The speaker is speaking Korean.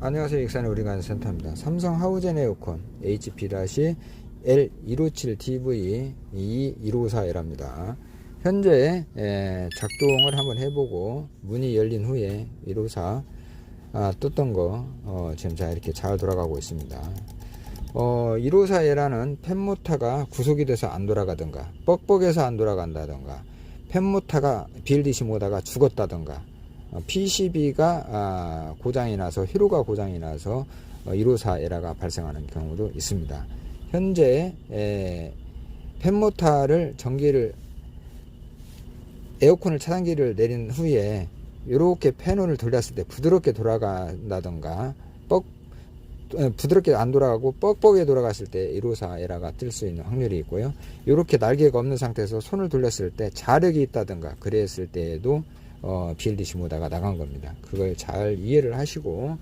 안녕하세요. 익산의 우리가는 센터입니다. 삼성 하우젠 에어컨 HP-L157TV 2154L입니다. 현재 에, 작동을 한번 해보고 문이 열린 후에 154 아, 떴던 거 어, 지금 자 이렇게 잘 돌아가고 있습니다. 어, 154L은 펜모타가 구속이 돼서 안 돌아가던가 뻑뻑해서 안 돌아간다던가 펜모타가 BLDC 모다가 죽었다던가 어, PCB가 아, 고장이 나서 회로가 고장이 나서 154 에러가 발생하는 경우도 있습니다. 현재 에, 펜모타를 전기를 에어컨을 차단기를 내린 후에 이렇게 패널을 돌렸을 때 부드럽게 돌아간다던가 뻑 에, 부드럽게 안 돌아가고 뻑뻑하게 돌아갔을 때 154 에러가 뜰 수 있는 확률이 있고요. 이렇게 날개가 없는 상태에서 손을 돌렸을 때 자력이 있다든가 그랬을 때에도 어, BLDC 모다가 나간 겁니다. 그걸 잘 이해를 하시고